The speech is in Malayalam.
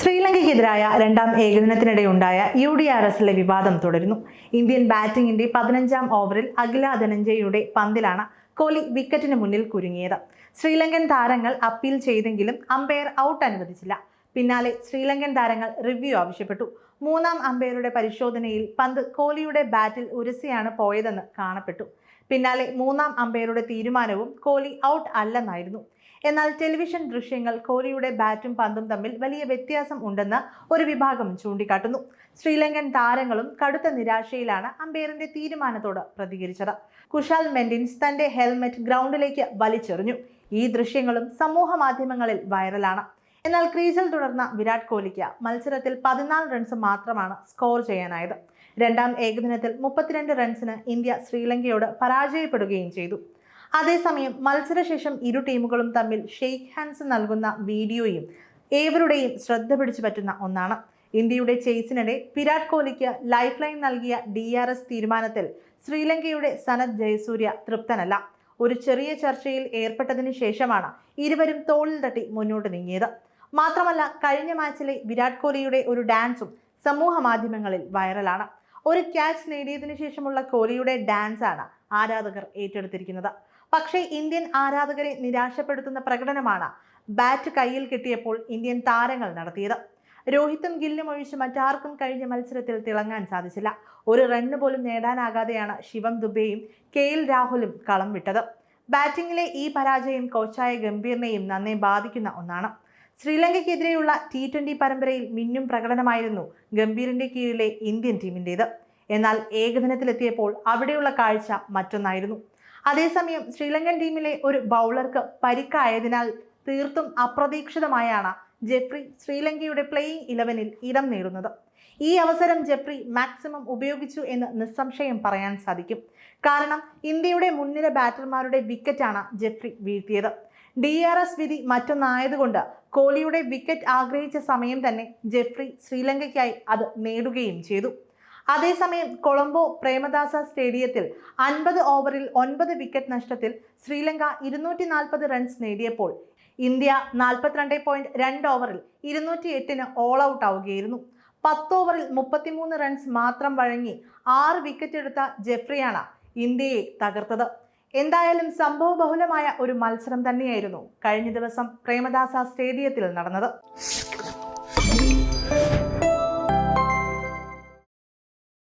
ശ്രീലങ്കയ്ക്കെതിരായ രണ്ടാം ഏകദിനത്തിനിടെ ഉണ്ടായ യു ഡി ആർ എസിലെ വിവാദം തുടരുന്നു. ഇന്ത്യൻ ബാറ്റിംഗിന്റെ പതിനഞ്ചാം ഓവറിൽ അഖില ധനഞ്ജയയുടെ പന്തിലാണ് കോഹ്ലി വിക്കറ്റിന് മുന്നിൽ കുരുങ്ങിയത്. ശ്രീലങ്കൻ താരങ്ങൾ അപ്പീൽ ചെയ്തെങ്കിലും അമ്പയർ ഔട്ട് അനുവദിച്ചില്ല. പിന്നാലെ ശ്രീലങ്കൻ താരങ്ങൾ റിവ്യൂ ആവശ്യപ്പെട്ടു. മൂന്നാം അമ്പയറുടെ പരിശോധനയിൽ പന്ത് കോഹ്ലിയുടെ ബാറ്റിൽ ഉരസിയാണ് പോയതെന്ന് കാണപ്പെട്ടു. പിന്നാലെ മൂന്നാം അമ്പയറുടെ തീരുമാനവും കോഹ്ലി ഔട്ട് അല്ലെന്നായിരുന്നു. എന്നാൽ ടെലിവിഷൻ ദൃശ്യങ്ങൾ കോഹ്ലിയുടെ ബാറ്റും പന്തും തമ്മിൽ വലിയ വ്യത്യാസം ഉണ്ടെന്ന് ഒരു വിഭാഗം ചൂണ്ടിക്കാട്ടുന്നു. ശ്രീലങ്കൻ താരങ്ങളും കടുത്ത നിരാശയിലാണ് അമ്പയറിന്റെ തീരുമാനത്തോട് പ്രതികരിച്ചത്. കുഷാൽ മെൻഡിൻസ് തന്റെ ഹെൽമെറ്റ് ഗ്രൗണ്ടിലേക്ക് വലിച്ചെറിഞ്ഞു. ഈ ദൃശ്യങ്ങളും സമൂഹ മാധ്യമങ്ങളിൽ വൈറലാണ്. എന്നാൽ ക്രീസിൽ തുടർന്ന വിരാട് കോഹ്ലിക്ക് മത്സരത്തിൽ പതിനാല് റൺസ് മാത്രമാണ് സ്കോർ ചെയ്യാനായത്. രണ്ടാം ഏകദിനത്തിൽ മുപ്പത്തിരണ്ട് റൺസിന് ഇന്ത്യ ശ്രീലങ്കയോട് പരാജയപ്പെടുകയും ചെയ്തു. അതേസമയം മത്സരശേഷം ഇരു ടീമുകളും തമ്മിൽ ഷെയ്ക്ക് ഹാൻഡ്സ് നൽകുന്ന വീഡിയോയും ഏവരുടെയും ശ്രദ്ധ പിടിച്ചു പറ്റുന്ന ഒന്നാണ്. ഇന്ത്യയുടെ ചേസിനിടെ വിരാട് കോഹ്ലിക്ക് ലൈഫ് ലൈൻ നൽകിയ ഡി ആർ എസ് തീരുമാനത്തിൽ ശ്രീലങ്കയുടെ സനത് ജയസൂര്യ തൃപ്തനല്ല. ഒരു ചെറിയ ചർച്ചയിൽ ഏർപ്പെട്ടതിന് ശേഷമാണ് ഇരുവരും തോളിൽ തട്ടി മുന്നോട്ട് നീങ്ങിയത്. മാത്രമല്ല കഴിഞ്ഞ മാച്ചിലെ വിരാട് കോഹ്ലിയുടെ ഒരു ഡാൻസും സമൂഹ മാധ്യമങ്ങളിൽ വൈറലാണ്. ഒരു ക്യാച്ച് നേടിയതിനു ശേഷമുള്ള കോഹ്ലിയുടെ ഡാൻസാണ് ആരാധകർ ഏറ്റെടുത്തിരിക്കുന്നത്. പക്ഷേ ഇന്ത്യൻ ആരാധകരെ നിരാശപ്പെടുത്തുന്ന പ്രകടനമാണ് ബാറ്റ് കയ്യിൽ കിട്ടിയപ്പോൾ ഇന്ത്യൻ താരങ്ങൾ നടത്തിയത്. രോഹിത്തും ഗില്ലും ഒഴിച്ച് മറ്റാർക്കും കഴിഞ്ഞ മത്സരത്തിൽ തിളങ്ങാൻ സാധിച്ചില്ല. ഒരു റണ്ണ് പോലും നേടാനാകാതെയാണ് ശിവം ദുബെയും കെ എൽ രാഹുലും കളം വിട്ടത്. ബാറ്റിംഗിലെ ഈ പരാജയം കോച്ചായ ഗംഭീറിനെയും നന്നേ ബാധിക്കുന്ന ഒന്നാണ്. ശ്രീലങ്കയ്ക്കെതിരെയുള്ള ടി ട്വന്റി പരമ്പരയിൽ മിന്നും പ്രകടനമായിരുന്നു ഗംഭീറിന്റെ കീഴിലെ ഇന്ത്യൻ ടീമിന്റേത് എന്നാൽ ഏകദിനത്തിലെത്തിയപ്പോൾ അവിടെയുള്ള കാഴ്ച മറ്റൊന്നായിരുന്നു. അതേസമയം ശ്രീലങ്കൻ ടീമിലെ ഒരു ബൗളർക്ക് പരിക്കായതിനാൽ തീർത്തും അപ്രതീക്ഷിതമായാണ് ജെഫ്രി ശ്രീലങ്കയുടെ പ്ലേയിങ് ഇലവനിൽ ഇടം നേടുന്നത്. ഈ അവസരം ജെഫ്രി മാക്സിമം ഉപയോഗിച്ചു എന്ന് നിസ്സംശയം പറയാൻ സാധിക്കും. കാരണം ഇന്ത്യയുടെ മുൻനിര ബാറ്റർമാരുടെ വിക്കറ്റാണ് ജെഫ്രി വീഴ്ത്തിയത്. ഡി ആർ എസ് വിധി മറ്റൊന്നായതുകൊണ്ട് കോഹ്ലിയുടെ വിക്കറ്റ് ആഗ്രഹിച്ച സമയം തന്നെ ജെഫ്രി ശ്രീലങ്കയ്ക്കായി അത് നേടുകയും ചെയ്തു. അതേസമയം കൊളംബോ പ്രേമദാസ സ്റ്റേഡിയത്തിൽ അൻപത് ഓവറിൽ ഒൻപത് വിക്കറ്റ് നഷ്ടത്തിൽ ശ്രീലങ്ക ഇരുന്നൂറ്റി നാൽപ്പത് റൺസ് നേടിയപ്പോൾ ഇന്ത്യ നാൽപ്പത്തിരണ്ട് പോയിന്റ് രണ്ട് ഓവറിൽ ഇരുന്നൂറ്റി എട്ടിന് ഓൾ ഔട്ട് ആവുകയായിരുന്നു. പത്ത് ഓവറിൽ മുപ്പത്തിമൂന്ന് റൺസ് മാത്രം വഴങ്ങി ആറ് വിക്കറ്റ് എടുത്ത ജെഫ്രിയാണ് ഇന്ത്യയെ തകർത്തത്. എന്തായാലും സംഭവ ബഹുലമായ ഒരു മത്സരം തന്നെയായിരുന്നു കഴിഞ്ഞ ദിവസം പ്രേമദാസ സ്റ്റേഡിയത്തിൽ നടന്നത്.